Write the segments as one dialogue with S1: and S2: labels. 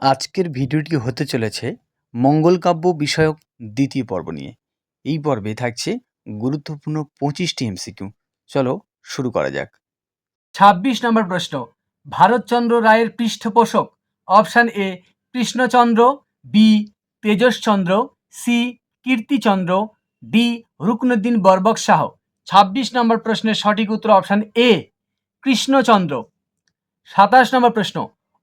S1: আজকের ভিডিওটি হতে চলেছে মঙ্গলকাব্য বিষয়ক দ্বিতীয় পর্ব নিয়ে। এই পর্বে থাকছে গুরুত্বপূর্ণ পঁচিশটি এমসিকিউ। চলো শুরু করা যাক।
S2: ছাব্বিশ নম্বর প্রশ্ন। ভারতচন্দ্র রায়ের পৃষ্ঠপোষক option A Krishnachandra, B Tejaschandra, C Kirtichandra, D Ruknuddin Barbak Shah ছাব্বিশ নম্বর প্রশ্নের সঠিক উত্তর অপশান এ কৃষ্ণচন্দ্র। সাতাশ নম্বর প্রশ্ন।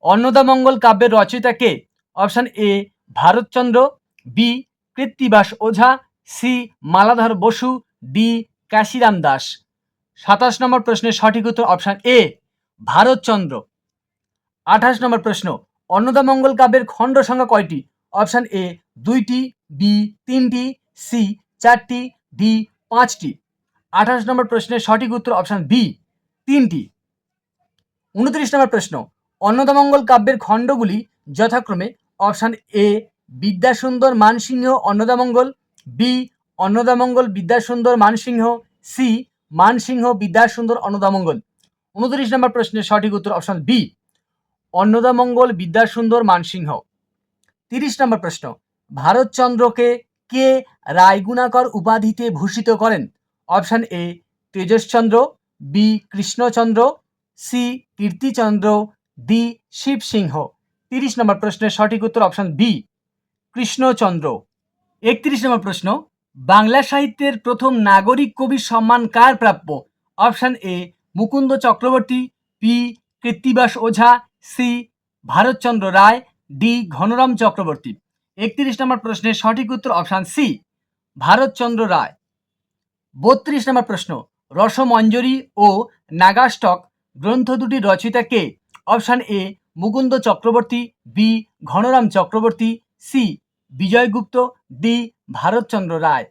S2: অন্নদামঙ্গল কাব্যের রচয়িতা কে? Option A, Bharatchandra, B, Krittibas Ojha, C, Maladhar Basu, D, Kashiram Das. সাতাশ নম্বর প্রশ্নের সঠিক উত্তর অপশান এ, ভারতচন্দ্র। আঠাশ নম্বর প্রশ্ন অন্নদামঙ্গল কাব্যের খণ্ড সংখ্যা কয়টি? অপশান এ, দুইটি, বি, তিনটি, সি, চারটি, ডি, পাঁচটি। আঠাশ নম্বর প্রশ্নের সঠিক উত্তর অপশান বি, তিনটি। উনত্রিশ নম্বর প্রশ্ন অন্নদামঙ্গল কাব্যের খণ্ডগুলি যথাক্রমে option A, Vidyasundar Mansingh, Annadamangal, B, Annadamangal Vidyasundar Mansingh, C, Mansingh Vidyasundar Annadamangal. উনত্রিশ নম্বর প্রশ্নের সঠিক উত্তর অপশান বি, অন্নদামঙ্গল বিদ্যাসুন্দর মানসিংহ। তিরিশ নম্বর প্রশ্ন, ভারতচন্দ্রকে কে রায়গুণাকর উপাধিতে ভূষিত করেন? Option A, Tejaschandra, B, Krishnachandra, C, Kirtichandra D Shiva Singh তিরিশ নম্বর প্রশ্নের সঠিক উত্তর অপশন বি, কৃষ্ণচন্দ্র। একত্রিশ নম্বর প্রশ্ন, বাংলা সাহিত্যের প্রথম নাগরিক কবির সম্মান কার প্রাপ্য? Option A, Mukunda Chakraborty, P, Krittibas Ojha, C, Bharatchandra Ray, D, Ghanaram Chakraborty. একত্রিশ নম্বর প্রশ্নের সঠিক উত্তর অপশান সি, ভারতচন্দ্র রায়। বত্রিশ নম্বর প্রশ্ন, রসমঞ্জরি ও নাগাস্টক গ্রন্থ দুটির রচয়িতা কে? Option A Mukunda Chakraborty, B Ghanaram Chakraborty, C Vijaygupta, D Bharatchandra Ray.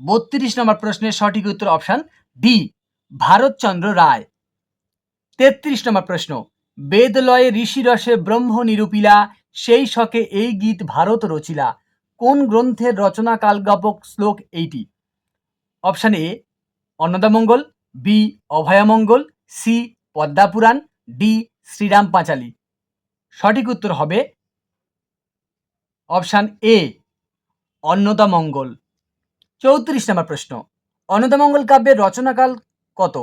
S2: বত্রিশ নম্বর প্রশ্নের সঠিক উত্তর অপশান ডি, ভারতচন্দ্র রায়। তেত্রিশ নম্বর প্রশ্ন, বেদলয়ে ঋষিরসে ব্রহ্ম নিরূপিলা, সেই শকে এই গীত ভারত রচিলা। কোন গ্রন্থের রচনা কালজ্ঞাপক শ্লোক এইটি? Option A, Annadamangal, B Abhayamangal, C Padmapuran D Shriram Panchali. সঠিক উত্তর হবে অপশান এ অন্নদামঙ্গল চৌত্রিশ নম্বর প্রশ্ন অন্নদামঙ্গল কাব্যের রচনাকাল কত?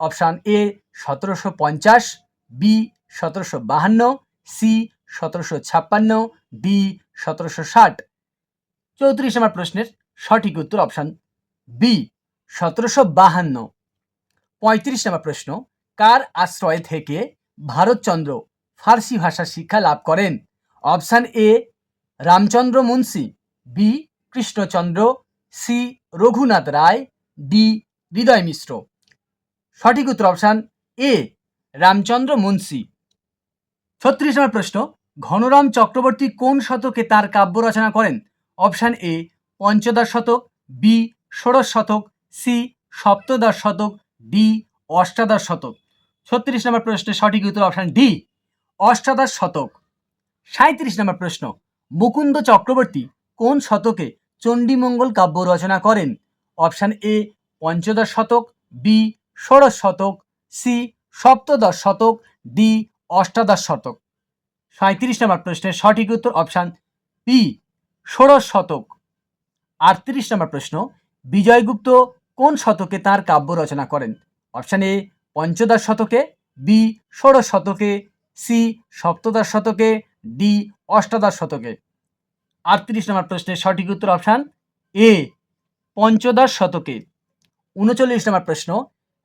S2: অপশান এ, সতেরোশো পঞ্চাশ, বি, সতেরোশো বাহান্ন, সি, সতেরোশো ছাপ্পান্ন, ডি, সতেরোশো ষাট। চৌত্রিশ নম্বর প্রশ্নের সঠিক উত্তর অপশান বি, সতেরোশো বাহান্ন। পঁয়ত্রিশ নম্বর প্রশ্ন, কার আশ্রয় থেকে ভারতচন্দ্র ফার্সি ভাষা শিক্ষা লাভ করেন। Option A, Ramchandra Munshi, B, Krishnachandra, C, Raghunath Ray, D, Hriday Mishra. সঠিক উত্তর অপশান এ, রামচন্দ্র মুন্সি। ছত্রিশ নম্বর প্রশ্ন, ঘনরাম চক্রবর্তী কোন শতকে তার কাব্য রচনা করেন? অপশান এ, পঞ্চদশ শতক, বি, ষোড়শ শতক, সি, সপ্তদশ শতক, ডি, অষ্টাদশ শতক। ছত্রিশ নম্বর প্রশ্নের সঠিক উত্তর অপশান ডি, অষ্টাদশ শতক। সাঁত্রিশ নম্বর প্রশ্ন, মুকুন্দ চক্রবর্তী কোন শতকে চণ্ডীমঙ্গল কাব্য রচনা করেন? অপশান এ, পঞ্চদশ শতক, বি, ষোড়শ শতক, সি, সপ্তদশ শতক, ডি, অষ্টাদশ শতক। সাঁত্রিশ নম্বর প্রশ্নের সঠিক উত্তর অপশান বি ষোড়শ শতক। আটত্রিশ নম্বর প্রশ্ন, বিজয়গুপ্ত কোন শতকে তার কাব্য রচনা করেন? অপশান এ পঞ্চদশ শতকে বি ষোড়শ শতকে সি সপ্তদশ শতকে ডি অষ্টাদশ শতকে। আটত্রিশ নম্বর প্রশ্নের সঠিক উত্তর অপশান এ পঞ্চদশ শতকে। উনচল্লিশ নম্বর প্রশ্ন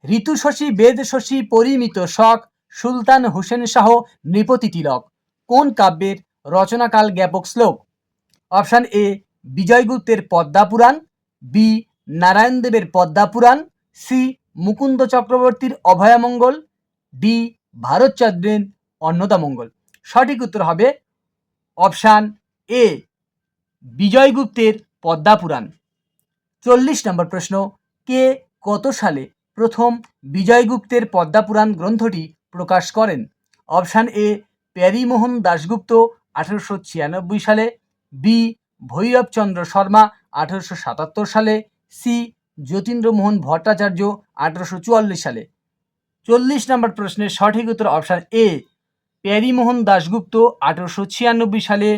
S2: ঋতু শশী বেদ শশী পরিমিত শখ সুলতান হোসেন শাহ নৃপতি তিলক, কোন কাব্যের রচনাকাল জ্ঞাপক শ্লোক? অপশান এ বিজয়গুপ্তের পদ্মাপুরাণ বি নারায়ণদেবের পদ্মাপুরাণ সি মুকুন্দ চক্রবর্তীর অভয়ামঙ্গল ডি ভারত ভারতচন্দ্রের অন্নদামঙ্গল সঠিক উত্তর হবে অপশান এ বিজয়গুপ্তের পদ্মাপুরাণ চল্লিশ নম্বর প্রশ্ন, কে কত সালে প্রথম বিজয়গুপ্তের পদ্মাপুরাণ গ্রন্থটি প্রকাশ করেন? অপশান এ প্যারিমোহন দাশগুপ্ত, আঠেরোশো ছিয়ানব্বই সালে। বি ভৈরবচন্দ্র শর্মা, আঠেরোশো সাতাত্তর সালে। সি যতীন্দ্রমোহন ভট্টাচার্য আঠেরোশো চুয়াল্লিশ সালে। চল্লিশ নম্বর প্রশ্নের সঠিক উত্তর অপশান এ, প্যারিমোহন দাশগুপ্ত আঠারোশো ছিয়ানব্বই সালে।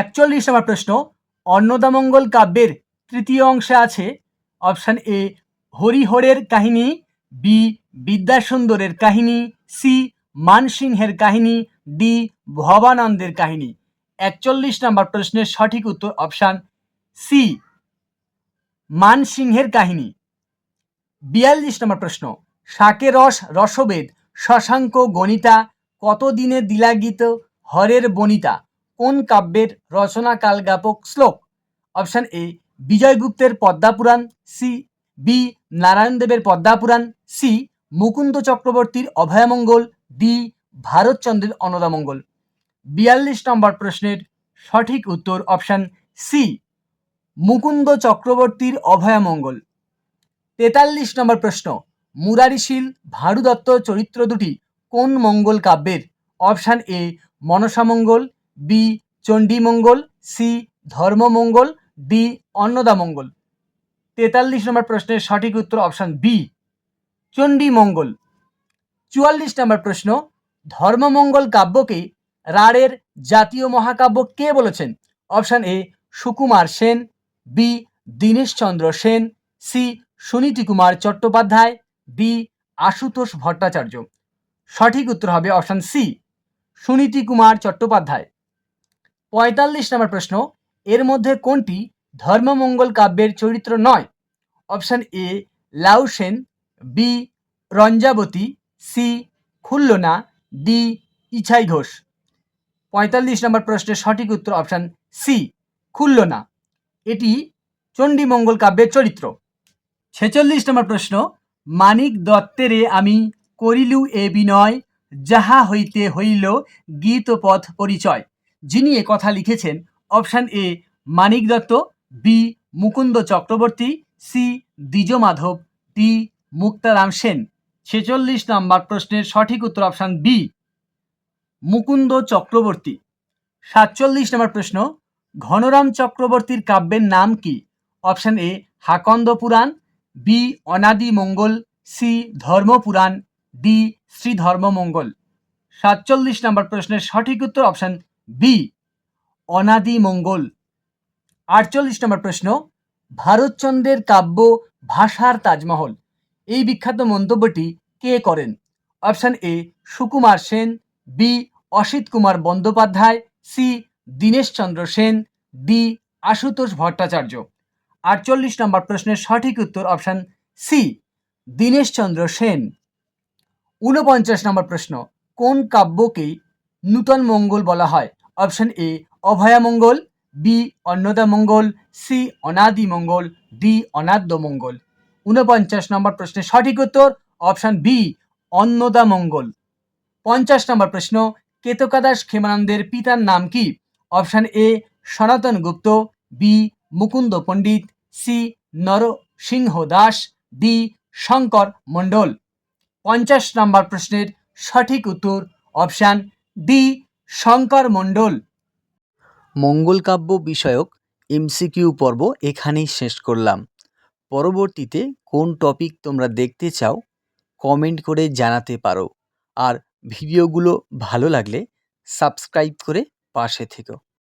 S2: একচল্লিশ নম্বর প্রশ্ন অন্নদামঙ্গল কাব্যের তৃতীয় অংশে আছে? অপশান এ, হরিহরের কাহিনী, বি, বিদ্যাসুন্দরের কাহিনী, সি, মানসিংহের কাহিনী, ডি, ভবানন্দের কাহিনী। একচল্লিশ নম্বর প্রশ্নের সঠিক উত্তর অপশান সি মানসিংহের কাহিনী। বিয়াল্লিশ নম্বর প্রশ্ন শাকে রস রসবেদ শশাঙ্ক গণিতা কত দিনে দিলাগীত হরের বনিতা, কোন কাব্যের রচনাকাল জ্ঞাপক শ্লোক? অপশান এ, বিজয়গুপ্তের পদ্মাপুরাণ সি, বি নারায়ণদেবের পদ্মাপুরাণ সি, মুকুন্দ চক্রবর্তীর অভয়ামঙ্গল, ডি, ভারতচন্দ্রের অনদামঙ্গল। বিয়াল্লিশ নম্বর প্রশ্নের সঠিক উত্তর অপশান সি। মুকুন্দ চক্রবর্তীর অভয়ামঙ্গল। তেতাল্লিশ নম্বর প্রশ্ন, মুরারিশীল ভারু দত্ত চরিত্র দুটি কোন মঙ্গল কাব্যের? Option A, Manasamangal, B, Chandimangal, C, Dharmamangal, D, Annadamangal. তেতাল্লিশ নম্বর প্রশ্নের সঠিক উত্তর অপশান বি, চণ্ডীমঙ্গল। চুয়াল্লিশ নম্বর প্রশ্ন, ধর্মমঙ্গল কাব্যকে রাঢ়ের জাতীয় মহাকাব্য কে বলেছেন? Option A, Sukumar Sen B Dineshchandra Sen, C Suniti Kumar Chattopadhyay, B Ashutosh Bhattacharya. সঠিক উত্তর হবে অপশান সি, সুনীতি কুমার চট্টোপাধ্যায়। পঁয়তাল্লিশ নম্বর প্রশ্ন, এর মধ্যে কোনটি ধর্মমঙ্গল কাব্যের চরিত্র নয়? Option A, Lau Sen, B Ranjavati, C Khullana, D Ichhai Ghosh. পঁয়তাল্লিশ নম্বর প্রশ্নের সঠিক উত্তর অপশান সি, খুল্লনা। এটি চণ্ডীমঙ্গল কাব্যের চরিত্র। ছেচল্লিশ নম্বর প্রশ্ন, মানিক দত্তেরে আমি করিলু এ বিনয়, যাহা হইতে হইল গীতপথ পরিচয়। যিনি এ কথা লিখেছেন, option A, Manik Datta, B, Mukunda Chakraborty, C Dwija Madhab D, Muktaram Sen. ছেচল্লিশ নম্বর প্রশ্নের সঠিক উত্তর অপশান বি, মুকুন্দ চক্রবর্তী। সাতচল্লিশ নম্বর প্রশ্ন ঘনরাম চক্রবর্তীর কাব্যের নাম কি? অপশান এ, Hakanda Puran, B, Anadi Mangal, C Dharmapuran D Shri Dharmamangal সাতচল্লিশ নম্বর প্রশ্নের সঠিক উত্তর অপশান বি, অনাদি মঙ্গল। আটচল্লিশ নম্বর প্রশ্ন ভারতচন্দ্রের কাব্য ভাষার তাজমহল। এই বিখ্যাত মন্তব্যটি কে করেন? Option A, Sukumar Sen, B, Asit Kumar Bandyopadhyay, C Dineshchandra Sen, D Ashutosh Bhattacharya. আটচল্লিশ নম্বর প্রশ্নের সঠিক উত্তর অপশান সি দীনেশচন্দ্র সেন। ঊনপঞ্চাশ নম্বর প্রশ্ন, কোন কাব্যকে নূতন মঙ্গল বলা হয়? Option A Abhayamangal B, Annada Mangal, C, Anadi Mangal, D, অনাদ্য মঙ্গল। ঊনপঞ্চাশ নম্বর প্রশ্নের সঠিক উত্তর, অপশান বি, অন্নদা মঙ্গল। পঞ্চাশ নম্বর প্রশ্ন, কেতকাদাস ক্ষেমানন্দের পিতার নাম কি? Option A Sanatan Gupta, B Mukunda Pandit, C Narasingha Das, D Shankar Mandal. পঞ্চাশ নম্বর প্রশ্নের সঠিক উত্তর অপশান ডি শঙ্কর মণ্ডল।
S1: মঙ্গল কাব্য বিষয়ক এমসিকিউ পর্ব এখানেই শেষ করলাম। পরবর্তীতে কোন টপিক তোমরা দেখতে চাও, কমেন্ট করে জানাতে পারো। আর ভিডিওগুলো ভালো লাগলে সাবস্ক্রাইব করে পাশে থেকো।